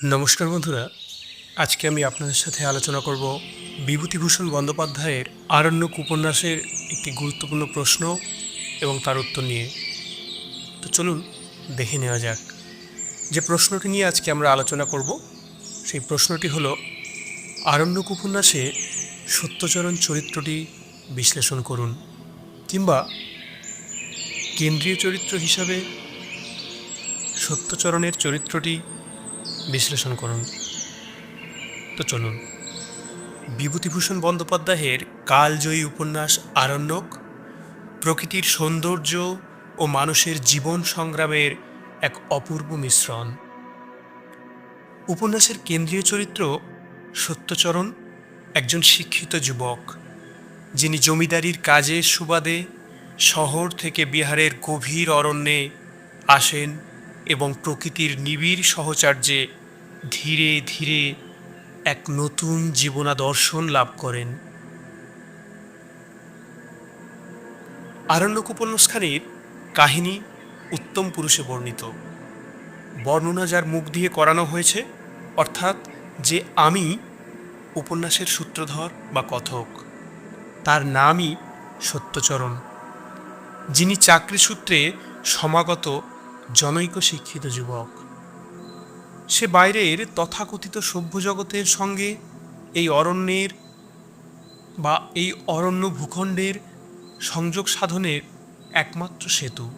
নমস্কার বন্ধুরা, আজকে আমি আপনাদের সাথে আলোচনা করব বিভূতিভূষণ বন্দ্যোপাধ্যায়ের আরণ্যক উপন্যাসের একটি গুরুত্বপূর্ণ প্রশ্ন এবং তার উত্তর নিয়ে। তো চলুন দেখে নেওয়া যাক। যে প্রশ্নটি নিয়ে আজকে আমরা আলোচনা করব, সেই প্রশ্নটি হলো আরণ্যক উপন্যাসে সত্যচরণ চরিত্রটি বিশ্লেষণ করুন কিংবা কেন্দ্রীয় চরিত্র হিসাবে সত্যচরণের চরিত্রটি বিশ্লেষণ করুন। তো চলুন। বিভূতিভূষণ বন্দ্যোপাধ্যায়ের কালজয়ী উপন্যাস আরণ্যক, প্রকৃতির সৌন্দর্য ও মানুষের জীবন সংগ্রামের এক অপূর্ব মিশ্রণ। উপন্যাসের কেন্দ্রীয় চরিত্র সত্যচরণ, একজন শিক্ষিত যুবক, যিনি জমিদারির কাজের সুবাদে শহর থেকে বিহারের গভীর অরণ্যে আসেন এবং প্রকৃতির নিবিড় সহচার্যে ধীরে ধীরে এক নতুন জীবনাদর্শন লাভ করেন। আরণ্যক উপন্যাসখানির কাহিনী উত্তম পুরুষে বর্ণিত। বর্ণনা যার মুখ দিয়ে করানো হয়েছে, অর্থাৎ যে আমি উপন্যাসের সূত্রধর বা কথক, তার নামই সত্যচরণ, যিনি চাকরি সূত্রে সমাগত জনৈক শিক্ষিত যুবক। সে বাইরের তথাকথিত সভ্য জগতের সঙ্গে এই অরণ্যের বা এই অরণ্য ভূখণ্ডের সংযোগ সাধনের একমাত্র সেতু।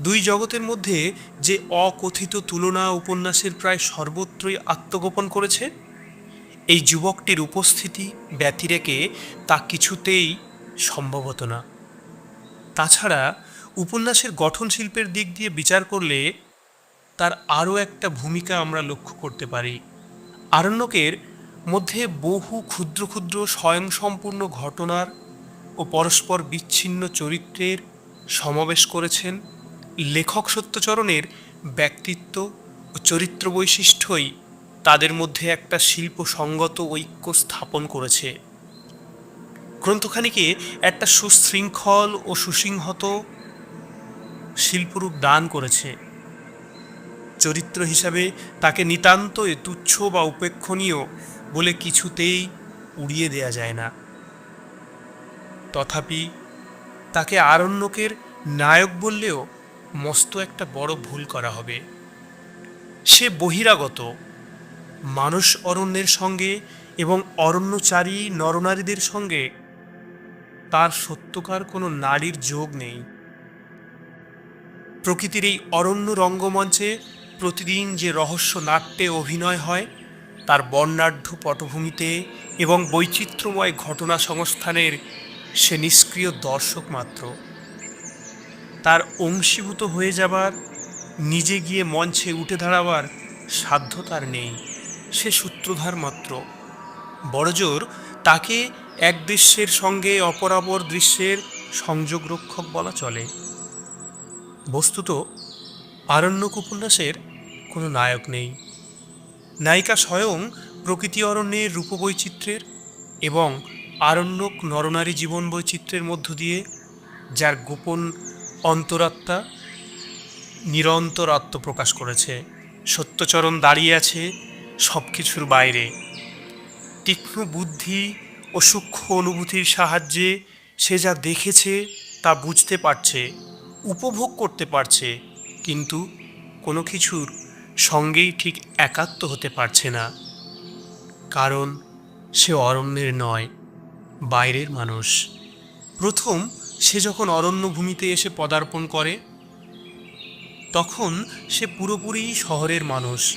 দুই জগতের মধ্যে যে অকথিত তুলনা উপন্যাসের প্রায় সর্বত্রই আত্মগোপন করেছে, এই যুবকটির উপস্থিতি ব্যতিরেকে তা কিছুতেই সম্ভবত না। তাছাড়া উপন্যাসের গঠন শিল্পের দিক দিয়ে বিচার করলে তার আরও একটা ভূমিকা আমরা লক্ষ্য করতে পারি। আরণ্যকের মধ্যে বহু ক্ষুদ্র ক্ষুদ্র স্বয়ংসম্পূর্ণ ঘটনার ও পরস্পর বিচ্ছিন্ন চরিত্রের সমাবেশ করেছেন লেখক সত্যচরণের ব্যক্তিত্ব ও চরিত্র বৈশিষ্ট্যই তাদের মধ্যে একটা শিল্পসঙ্গত ঐক্য স্থাপন করেছে। গ্রন্থখানিকে একটা সুশৃঙ্খল ও সুসিংহত শিল্পরূপ দান করেছে। চরিত্র হিসাবে তাকে নিতান্তই তুচ্ছ বা উপেক্ষণীয় বলে কিছুতেই উড়িয়ে দেয়া যায় না। তথাপি তাকে আরণ্যকের নায়ক বললেও মস্ত একটা বড় ভুল করা হবে। সে বহিরাগত, মানুষ অরণ্যের সঙ্গে এবং অরণ্যচারী নরনারীদের সঙ্গে তার সত্যকার কোনো নারীর যোগ নেই। প্রকৃতির এই অরণ্য রঙ্গমঞ্চে প্রতিদিন যে রহস্য নাট্যে অভিনয় হয়, তার বর্ণাঢ্য পটভূমিতে এবং বৈচিত্র্যময় ঘটনা সংস্থানের সে নিষ্ক্রিয় দর্শক মাত্র। তার অংশীভূত হয়ে যাবার, নিজে গিয়ে মঞ্চে উঠে দাঁড়াবার সাধ্য তার নেই, সে সূত্রধার মাত্র। বড়জোর তাকে এক দৃশ্যের সঙ্গে অপরাপর দৃশ্যের সংযোগ রক্ষক বলা চলে। বস্তুত আরণ্যক উপন্যাসের কোনো নায়ক নেই। নায়িকা স্বয়ং প্রকৃতি অরণ্যের রূপবৈচিত্র্যের এবং আরণ্যক নরনারী জীবন বৈচিত্র্যের মধ্য দিয়ে, যার গোপন অন্তরাত্মা নিরন্তর আত্মপ্রকাশ করেছে। সত্যচরণ দাঁড়িয়ে আছে সব কিছুর বাইরে। তীক্ষ্ণ বুদ্ধি ও সূক্ষ্ম অনুভূতির সাহায্যে সে যা দেখেছে তা বুঝতে পারছে। উপভোগ করতে পারছে, কিন্তু কোনো কিছুর সঙ্গেই ঠিক একাত্ম হতে পারছে না। কারণ সে অরণ্যের নয়, বাইরের মানুষ। প্রথম সে যখন অরণ্যভূমিতে এসে পদার্পণ করে, তখন সে পুরোপুরি শহরের মানুষ।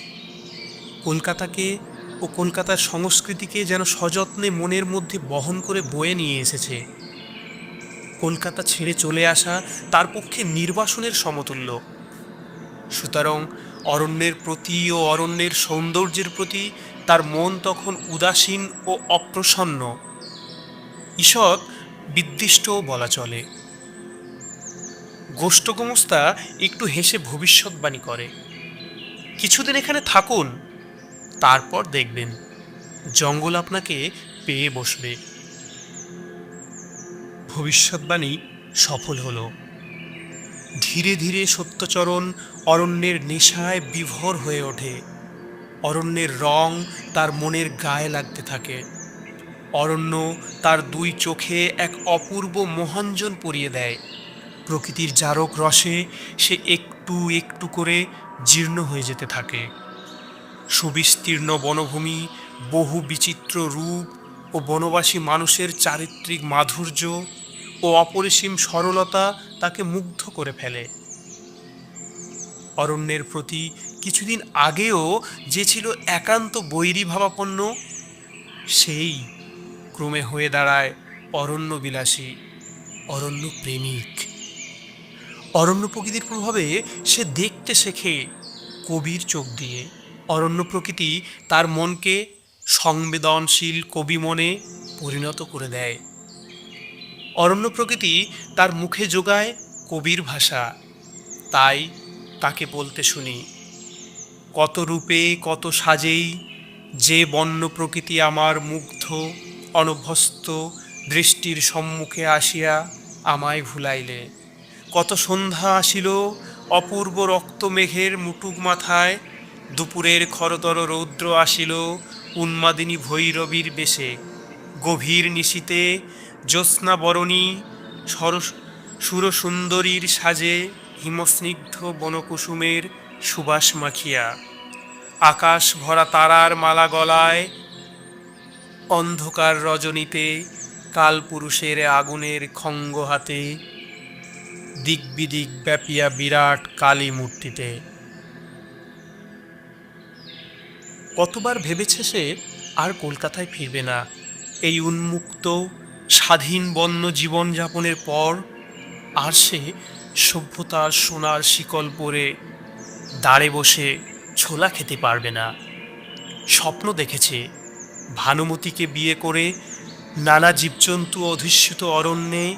কলকাতাকে ও কলকাতার সংস্কৃতিকে যেন সযত্নে মনের মধ্যে বহন করে বয়ে নিয়ে এসেছে। কলকাতা ছেড়ে চলে আসা তার পক্ষে নির্বাসনের সমতুল্য। সুতরাং অরণ্যের প্রতি ও অরণ্যের সৌন্দর্যের প্রতি তার মন তখন উদাসীন ও অপ্রসন্ন। ঈষৎ বিদ্দিষ্টও বলা চলে। গোষ্ঠগোমস্তা একটু হেসে ভবিষ্যৎবাণী করে। কিছুদিন এখানে থাকুন, তারপর দেখবেন। জঙ্গল আপনাকে পেয়ে বসবে। ভবিষ্যৎবাণী সফল হলো। ধীরে ধীরে সত্যচরণ অরণ্যের নেশায় বিভোর হয়ে ওঠে। অরণ্যের রং তার মনের গায়ে লাগতে থাকে। অরণ্য তার দুই চোখে এক অপূর্ব মোহাঞ্জন পরিয়ে দেয়। প্রকৃতির জারক রসে সে একটু একটু করে জীর্ণ হয়ে যেতে থাকে। সুবিস্তীর্ণ বনভূমি, বহু বিচিত্র রূপ ও বনবাসী মানুষের চারিত্রিক মাধুর্য ও অপরিসীম সরলতা তাকে মুগ্ধ করে ফেলে। অরণ্যের প্রতি কিছুদিন আগেও যে ছিল একান্ত বৈরী ভাবাপন্ন, সেই ক্রমে হয়ে দাঁড়ায় অরণ্য বিলাসী অরণ্য প্রেমিক অরণ্য প্রকৃতির প্রভাবে সে দেখতে শেখে কবির চোখ দিয়ে। অরণ্য প্রকৃতি তার মনকে সংবেদনশীল কবি মনে পরিণত করে দেয়। অরণ্য প্রকৃতি তার মুখে যোগায় কবির ভাষা। তাই তাকে বলতে শুনি, কত রূপে, কত সাজেই যে বন্য প্রকৃতি আমার মুগ্ধ, অনভ্যস্ত দৃষ্টির সম্মুখে আসিয়া আমায় ভুলাইলে। কত সন্ধ্যা আসিল, অপূর্ব রক্ত মেঘের মুটুক মাথায়, দুপুরের খরতর রৌদ্র আসিল উন্মাদিনী ভৈরবীর বেশে। গভীর নিশীতে জ্যোৎস্না বরণী সরস সুরসুন্দরীর সাজে হিমস্নিগ্ধ বনকুসুমের সুবাস মাখিয়া, আকাশ ভরা তারার মালা গলায় অন্ধকার রজনীতে কালপুরুষের আগুনের খঙ্গ হাতে দিক বিদিক ব্যাপিয়া বিরাট কালী মূর্তিতে। কতবার ভেবেছে সে আর কলকাতায় ফিরবে না, এই উন্মুক্ত স্বাধীন বন্য জীবনযাপনের পর আর সে সভ্যতার সোনার শিকল পরে দাঁড়ে বসে ছোলা খেতে পারবে না। স্বপ্ন দেখেছে ভানুমতিকে বিয়ে করে নানা জীবজন্তু অধিষ্ঠিত অরণ্যে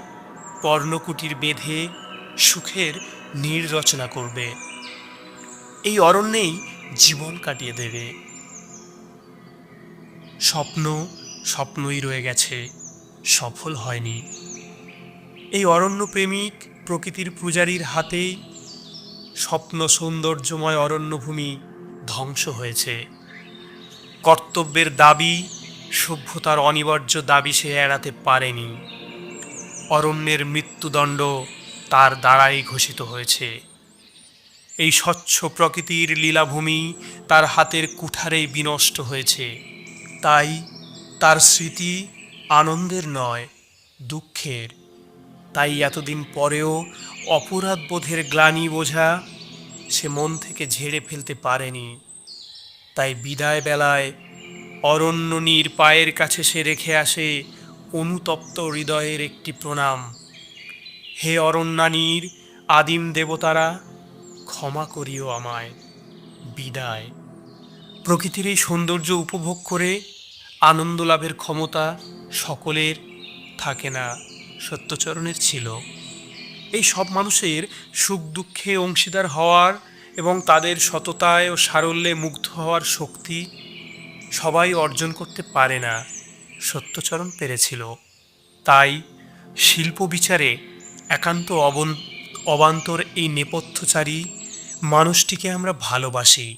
পর্ণকুটির বেঁধে সুখের নীড় রচনা করবে। এই অরণ্যেই জীবন কাটিয়ে দেবে। স্বপ্ন স্বপ্নই রয়ে গেছে। সফল হয়নি। এই অরণ্য প্রেমিক প্রকৃতির পূজারীর হাতেই স্বপ্ন সৌন্দর্যময় অরণ্যভূমি ধ্বংস হয়েছে। কর্তব্যের দাবি, সভ্যতার অনিবার্য দাবি সে এড়াতে পারেনি। অরণ্যের মৃত্যুদণ্ড তার দ্বারাই ঘোষিত হয়েছে। এই স্বচ্ছ প্রকৃতির লীলাভূমি তার হাতের কুঠারেই বিনষ্ট হয়েছে। তাই তার স্মৃতি আনন্দের নয়, দুঃখের। তাই এতদিন পরেও অপরাধ বোধের গ্লানি বোঝা সে মন থেকে ঝেড়ে ফেলতে পারেনি। তাই বিদায় বেলায় অরণ্য নীর পায়ের কাছে সে রেখে আসে অনুতপ্ত হৃদয়ের একটি প্রণাম। হে অরণ্যানীর আদিম দেবতারা, ক্ষমা করিও আমায়। বিদায়। প্রকৃতির এই সৌন্দর্য উপভোগ করে আনন্দ লাভের ক্ষমতা সকলের থাকে না, সত্যচরণের ছিল। এই সব মানুষের সুখ দুঃখে অংশীদার হওয়ার এবং তাদের সততায় ও সারল্যে মুগ্ধ হওয়ার শক্তি সবাই অর্জন করতে পারে না, সত্যচরণ পেরেছিল। তাই শিল্প বিচারে একান্ত অবন, অবান্তর এই নেপথ্যচারী মানুষটিকে আমরা ভালোবাসি,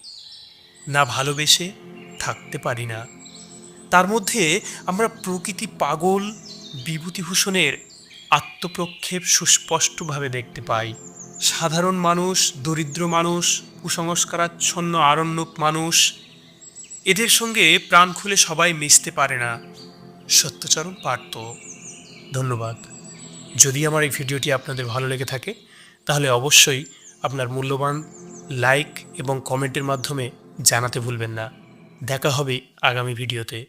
না ভালোবেসে থাকতে পারি না। তার মধ্যে আমরা প্রকৃতি পাগল, বিভূতিভূষণের আত্মপ্রক্ষেপ সুস্পষ্টভাবে দেখতে পাই। সাধারণ মানুষ, দরিদ্র মানুষ, কুসংস্কারাচ্ছন্ন আরণ্যক মানুষ, এদের সঙ্গে প্রাণ খুলে সবাই মিশতে পারে না। সত্যচরণ পারত ধন্যবাদ। যদি আমার এই ভিডিওটি আপনাদের ভালো লেগে থাকে, তাহলে অবশ্যই আপনার মূল্যবান লাইক এবং কমেন্টের মাধ্যমে জানাতে ভুলবেন না। দেখা হবে আগামী ভিডিওতে।